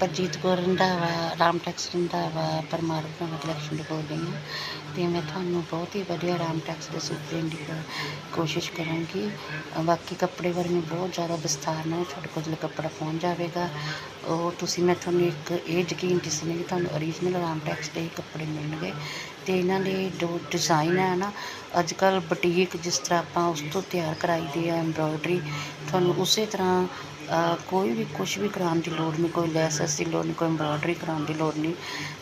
ਪਰਜੀਤ Kaur Randhawa Ram tax Randhawa Parmar ਭਰਾਵਾਂ collection ਤੋਂ ਬੋਲ ਰਹੀ ਹਾਂ ਅਤੇ ਮੈਂ ਤੁਹਾਨੂੰ ਬਹੁਤ ਹੀ ਵਧੀਆ ਰਾਮ ਟੈਕਸ ਦੇ ਸੂਟ ਦੇਣ ਦੀ ਕੋਸ਼ਿਸ਼ ਕਰਾਂਗੀ। ਬਾਕੀ ਕੱਪੜੇ ਬਾਰੇ ਮੈਂ ਬਹੁਤ ਜ਼ਿਆਦਾ ਵਿਸਥਾਰ ਨਾਲ ਤੁਹਾਡੇ ਕੋਲ ਕੱਪੜਾ ਪਹੁੰਚ ਜਾਵੇਗਾ, ਉਹ ਤੁਸੀਂ ਮੈਂ ਤੁਹਾਨੂੰ ਇੱਕ, ਇਹ ਯਕੀਨ ਦਿਸਣੇ ਕਿ ਤੁਹਾਨੂੰ ਓਰੀਜਨਲ ਰਾਮ ਟੈਕਸ ਦੇ ਹੀ ਕੱਪੜੇ ਮਿਲਣਗੇ। ਅਤੇ ਇਹਨਾਂ ਦੇ ਜੋ ਡਿਜ਼ਾਇਨ ਹੈ ਨਾ ਅੱਜ ਕੱਲ੍ਹ ਬੁਟੀਕ ਜਿਸ ਤਰ੍ਹਾਂ ਆਪਾਂ ਉਸ ਤੋਂ ਤਿਆਰ ਕਰਾਈ ਦੀ ਹੈ ਐਮਬਰੋਇਡਰੀ ਤੁਹਾਨੂੰ ਉਸੇ ਤਰ੍ਹਾਂ ਕੋਈ ਵੀ ਕੁਛ ਵੀ ਕਰਾਉਣ ਦੀ ਲੋੜ ਨਹੀਂ, ਕੋਈ ਲੈਸਸ ਦੀ ਲੋੜ ਨਹੀਂ, ਕੋਈ ਐਮਬਰੋਇਡਰੀ ਕਰਾਉਣ ਦੀ ਲੋੜ ਨਹੀਂ।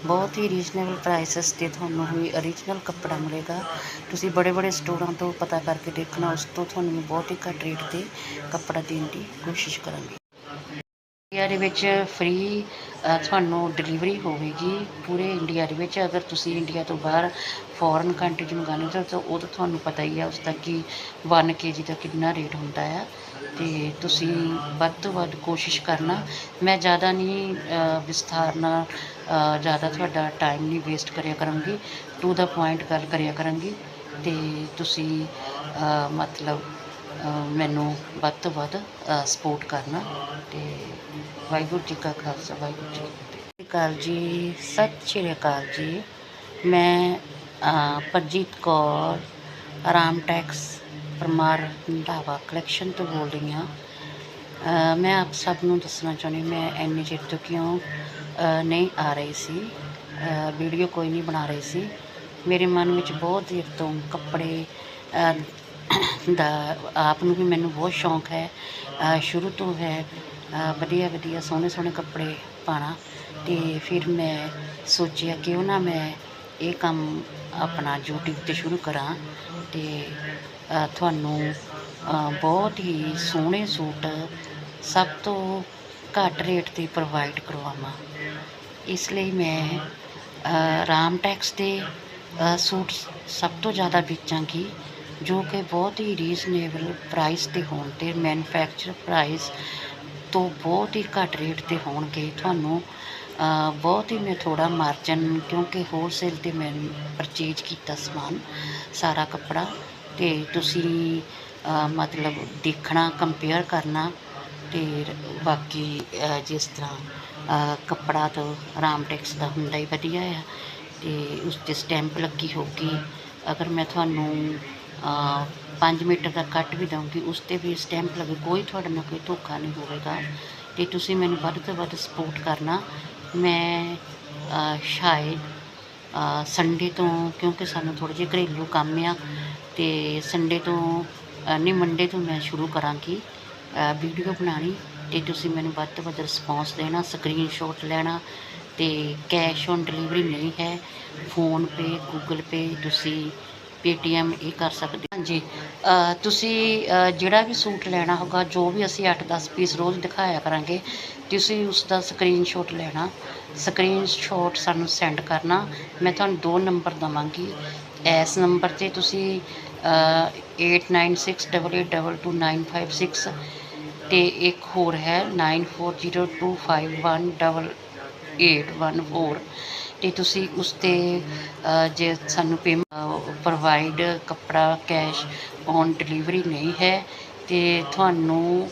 ਬਹੁਤ ਹੀ ਰੀਜ਼ਨੇਬਲ ਪ੍ਰਾਈਸਸ 'ਤੇ ਤੁਹਾਨੂੰ ਹੀ ਓਰੀਜਨਲ ਕੱਪੜਾ ਮਿਲੇਗਾ। ਤੁਸੀਂ ਬੜੇ ਬੜੇ ਸਟੋਰਾਂ ਤੋਂ ਪਤਾ ਕਰਕੇ ਦੇਖਣਾ, ਉਸ ਤੋਂ ਤੁਹਾਨੂੰ ਬਹੁਤ ਹੀ ਘੱਟ ਰੇਟ 'ਤੇ ਕੱਪੜਾ ਦੇਣ ਦੀ ਕੋਸ਼ਿਸ਼ ਕਰਾਂਗੇ। ਇੰਡੀਆ ਦੇ ਵਿੱਚ ਫ੍ਰੀ ਤੁਹਾਨੂੰ ਡਿਲੀਵਰੀ ਹੋਵੇਗੀ ਪੂਰੇ ਇੰਡੀਆ ਦੇ ਵਿੱਚ। ਅਗਰ ਤੁਸੀਂ ਇੰਡੀਆ ਤੋਂ ਬਾਹਰ ਫੋਰਨ ਕੰਟਰੀ 'ਚ ਮੰਗਾਉਂਦੇ ਹੋ ਤਾਂ ਉਹ ਤਾਂ ਤੁਹਾਨੂੰ ਪਤਾ ਹੀ ਆ ਉਸ ਦਾ ਕਿ 1 ਜੀ ਦਾ ਕਿੰਨਾ ਰੇਟ ਹੁੰਦਾ ਆ। ਅਤੇ ਤੁਸੀਂ ਵੱਧ ਤੋਂ ਵੱਧ ਕੋਸ਼ਿਸ਼ ਕਰਨਾ। ਮੈਂ ਜ਼ਿਆਦਾ ਨਹੀਂ ਵਿਸਥਾਰ ਨਾਲ ਜ਼ਿਆਦਾ ਤੁਹਾਡਾ ਟਾਈਮ ਨਹੀਂ ਵੇਸਟ ਕਰਿਆ ਕਰਾਂਗੀ। ਟੂ ਦਾ ਪੁਆਇੰਟ ਗੱਲ ਕਰਿਆ ਕਰਾਂਗੀ। ਅਤੇ ਤੁਸੀਂ ਮਤਲਬ ਮੈਨੂੰ ਵੱਧ ਤੋਂ ਵੱਧ ਸਪੋਰਟ ਕਰਨਾ ਅਤੇ ਵਾਹਿਗੁਰੂ ਜੀ ਕਾ ਖਾਲਸਾ, ਵਾਹਿਗੁਰੂ ਜੀ ਕੀ ਫਤਿਹ। ਸਤਿ ਸ਼੍ਰੀ ਅਕਾਲ ਜੀ, ਸਤਿ ਸ਼੍ਰੀ ਅਕਾਲ ਜੀ। ਮੈਂ ਪਰਜੀਤ ਕੌਰ, ਆਰਾਮ ਟੈਕਸ, ਪਰਮਾਰ ਰੰਧਾਵਾ ਕਲੈਕਸ਼ਨ ਤੋਂ ਬੋਲ ਰਹੀ ਹਾਂ। ਮੈਂ ਆਪ ਸਭ ਨੂੰ ਦੱਸਣਾ ਚਾਹੁੰਦੀ ਮੈਂ ਇੰਨੇ ਚਿਰ ਤੋਂ ਕਿਉਂ ਨਹੀਂ ਆ ਰਹੀ ਸੀ। ਵੀਡੀਓ ਕੋਈ ਨਹੀਂ ਬਣਾ ਰਹੀ ਸੀ। ਮੇਰੇ ਮਨ ਵਿੱਚ ਬਹੁਤ ਦੇਰ ਤੋਂ ਕੱਪੜੇ ਦਾ ਆਪ ਨੂੰ ਵੀ ਮੈਨੂੰ ਬਹੁਤ ਸ਼ੌਂਕ ਹੈ। ਸ਼ੁਰੂ ਤੋਂ ਹੈ ਵਧੀਆ ਵਧੀਆ ਸੋਹਣੇ ਸੋਹਣੇ ਕੱਪੜੇ ਪਾਉਣਾ ਅਤੇ ਫਿਰ ਮੈਂ ਸੋਚਿਆ ਕਿਉਂ ਨਾ ਮੈਂ ਇਹ ਕੰਮ ਆਪਣਾ ਯੂਟਿਊਬ 'ਤੇ ਸ਼ੁਰੂ ਕਰਾਂ ਅਤੇ ਤੁਹਾਨੂੰ ਬਹੁਤ ਹੀ ਸੋਹਣੇ ਸੂਟ ਸਭ ਤੋਂ ਘੱਟ ਰੇਟ 'ਤੇ ਪ੍ਰੋਵਾਈਡ ਕਰਵਾਵਾਂ। ਇਸ ਲਈ ਮੈਂ ਅ, ਰਾਮ ਟੈਕਸ ਦੇ ਸੂਟ ਸਭ ਤੋਂ ਜ਼ਿਆਦਾ ਵੇਚਾਂਗੀ। ਜੋ ਕਿ ਬਹੁਤ ਹੀ ਰੀਜ਼ਨੇਬਲ ਪ੍ਰਾਈਸ 'ਤੇ ਹੋਣ ਅਤੇ ਮੈਨੂਫੈਕਚਰ ਪ੍ਰਾਈਸ ਤੋਂ ਬਹੁਤ ਹੀ ਘੱਟ ਰੇਟ 'ਤੇ ਹੋਣਗੇ। ਤੁਹਾਨੂੰ ਬਹੁਤ ਹੀ ਮੈਂ ਥੋੜ੍ਹਾ ਮਾਰਜਨ ਕਿਉਂਕਿ ਹੋਲਸੇਲ 'ਤੇ ਮੈਂ ਪਰਚੇਜ ਕੀਤਾ ਸਮਾਨ, ਸਾਰਾ ਕੱਪੜਾ ਅਤੇ ਤੁਸੀਂ ਮਤਲਬ ਦੇਖਣਾ ਕੰਪੇਅਰ ਕਰਨਾ ਅਤੇ ਬਾਕੀ ਜਿਸ ਤਰ੍ਹਾਂ ਕੱਪੜਾ ਤੋਂ ਰਾਮ ਟੈਕਸ ਦਾ ਹੁੰਦਾ ਹੀ ਵਧੀਆ ਆ ਅਤੇ ਉਸ 'ਤੇ ਸਟੈਂਪ ਲੱਗੀ ਹੋਊਗੀ। ਅਗਰ ਮੈਂ ਤੁਹਾਨੂੰ 5 ਮੀਟਰ ਦਾ ਕੱਟ ਵੀ ਦਊਂਗੀ, ਉਸ 'ਤੇ ਵੀ ਸਟੈਂਪ ਲੱਗੇ, ਕੋਈ ਤੁਹਾਡੇ ਨਾਲ ਕੋਈ ਧੋਖਾ ਨਹੀਂ ਹੋਵੇਗਾ। ਅਤੇ ਤੁਸੀਂ ਮੈਨੂੰ ਵੱਧ ਤੋਂ ਵੱਧ ਸਪੋਰਟ ਕਰਨਾ। ਮੈਂ ਸ਼ਾਇਦ ਸੰਡੇ ਤੋਂ, ਕਿਉਂਕਿ ਸਾਨੂੰ ਥੋੜ੍ਹੇ ਜਿਹੇ ਘਰੇਲੂ ਕੰਮ ਆ ਅਤੇ ਸੰਡੇ ਤੋਂ ਨਹੀਂ ਮੰਡੇ ਤੋਂ ਮੈਂ ਸ਼ੁਰੂ ਕਰਾਂਗੀ ਵੀਡੀਓ ਬਣਾਉਣੀ। ਅਤੇ ਤੁਸੀਂ ਮੈਨੂੰ ਵੱਧ ਤੋਂ ਵੱਧ ਰਿਸਪੌਂਸ ਦੇਣਾ ਸਕਰੀਨਸ਼ਾਟ ਲੈਣਾ ਅਤੇ ਕੈਸ਼ ਔਨ ਡਿਲੀਵਰੀ ਨਹੀਂ ਹੈ। ਫੋਨਪੇ ਗੂਗਲ ਪੇ ਤੁਸੀਂ ਪੇਟੀਐਮ ਇਹ ਕਰ ਸਕਦੇ ਹਾਂਜੀ ਤੁਸੀਂ ਜਿਹੜਾ ਵੀ ਸੂਟ ਲੈਣਾ ਹੋਗਾ ਜੋ ਵੀ ਅਸੀਂ 8-10 ਪੀਸ ਰੋਜ਼ ਦਿਖਾਇਆ ਕਰਾਂਗੇ ਤੁਸੀਂ ਉਸ ਦਾ ਸਕਰੀਨਸ਼ਾਟ ਲੈਣਾ। ਸਕਰੀਨਸ਼ਾਟ ਸਾਨੂੰ ਸੈਂਡ ਕਰਨਾ। ਮੈਂ ਤੁਹਾਨੂੰ ਦੋ ਨੰਬਰ ਦਵਾਂਗੀ। ਇਸ ਨੰਬਰ 'ਤੇ ਤੁਸੀਂ ਅ, 8968822956 ਅਤੇ ਇੱਕ ਹੋਰ ਹੈ 9402518814 ਅਤੇ ਤੁਸੀਂ ਉਸ 'ਤੇ ਜੇ ਸਾਨੂੰ ਪੇਮੈਂਟ ਪ੍ਰੋਵਾਈਡ ਕੱਪੜਾ ਕੈਸ਼ ਔਨ ਡਿਲੀਵਰੀ ਨਹੀਂ ਹੈ ਅਤੇ ਤੁਹਾਨੂੰ